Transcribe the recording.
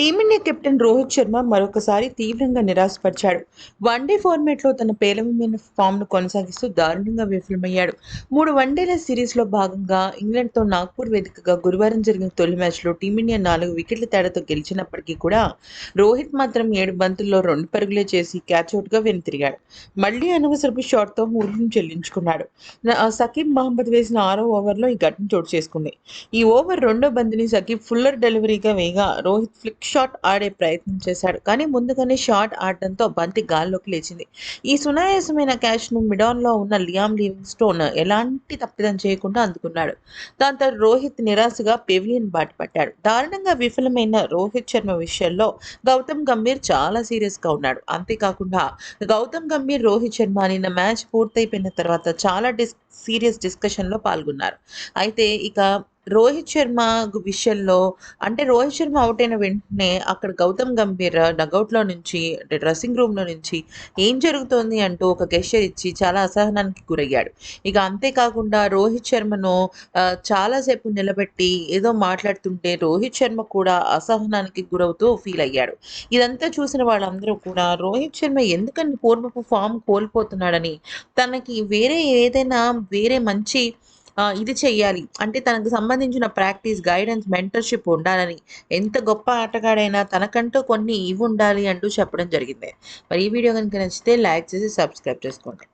Team India captain Rohit Sharma మరొకసారి తీవ్రంగా నిరాశపరిచాడు. One day ఫార్మాట్లో తన పేలవమైన ఫామ్ను కొనసాగిస్తూ దారుణంగా విఫలమయ్యాడు. మూడు వన్డేల సిరీస్లో భాగంగా ఇంగ్లాండ్తో నాగ్పూర్ వేదికగా గురువారం జరిగిన తొలి మ్యాచ్లో టీమిండియా నాలుగు వికెట్ల తేడాతో గెలిచినప్పటికీ కూడా రోహిత్ మాత్రం ఏడు బంతుల్లో రెండు పరుగులే చేసి క్యాచ్అవుట్గా వెనుతిరిగాడు. మళ్ళీ అనవసరపు షాట్తో మూల్యం చెల్లించుకున్నాడు. సకీబ్ మహమ్మద్ వేసిన ఆరో ఓవర్లో ఈ ఘటన చోటు చేసుకుంది. ఈ ఓవర్ రెండో బంతిని సకీబ్ ఫుల్లర్ డెలివరీగా వేయగా రోహిత్ ఫ్లిక్ షాట్ ఆడే ప్రయత్నం చేశాడు. కానీ ముందుగానే షాట్ ఆడడంతో బంతి గాల్లోకి లేచింది. ఈ సునాయాసమైన క్యాచ్ను మిడాన్లో ఉన్న లియామ్ లివింగ్ స్టోన్ ఎలాంటి తప్పిదం చేయకుండా అందుకున్నాడు. దాంతో రోహిత్ నిరాశగా పెవిలియన్ బాట పట్టాడు. దారుణంగా విఫలమైన రోహిత్ శర్మ విషయంలో గౌతమ్ గంభీర్ చాలా సీరియస్గా ఉన్నాడు. అంతేకాకుండా గౌతమ్ గంభీర్ రోహిత్ శర్మ నిన్న మ్యాచ్ పూర్తయిపోయిన తర్వాత చాలా డిస్ సీరియస్ డిస్కషన్లో పాల్గొన్నారు. అయితే ఇక రోహిత్ శర్మ విషయంలో అంటే రోహిత్ శర్మ అవుట్ అయిన వెంటనే అక్కడ గౌతమ్ గంభీర్ డగౌట్లో నుంచి అంటే డ్రెస్సింగ్ రూమ్లో నుంచి ఏం జరుగుతోంది అంటూ ఒక గెస్చర్ ఇచ్చి చాలా అసహనానికి గురయ్యాడు. ఇక అంతేకాకుండా రోహిత్ శర్మను చాలాసేపు నిలబెట్టి ఏదో మాట్లాడుతుంటే రోహిత్ శర్మ కూడా అసహనానికి గురవుతూ ఫీల్ అయ్యాడు. ఇదంతా చూసిన వాళ్ళందరూ కూడా రోహిత్ శర్మ ఎందుకని పూర్వపు ఫామ్ కోల్పోతున్నాడని తనకి వేరే ఏదైనా వేరే మంచి ఇది చెయ్యాలి. అంటే తనకు సంబంధించిన ప్రాక్టీస్ గైడెన్స్ మెంటర్షిప్ ఉండాలని. ఎంత గొప్ప ఆటగాడైనా తనకంటూ కొన్ని ఇవి ఉండాలి అంటూ చెప్పడం జరిగింది. మరి ఈ వీడియో కనుక నచ్చితే లైక్ చేసి సబ్స్క్రైబ్ చేసుకోండి.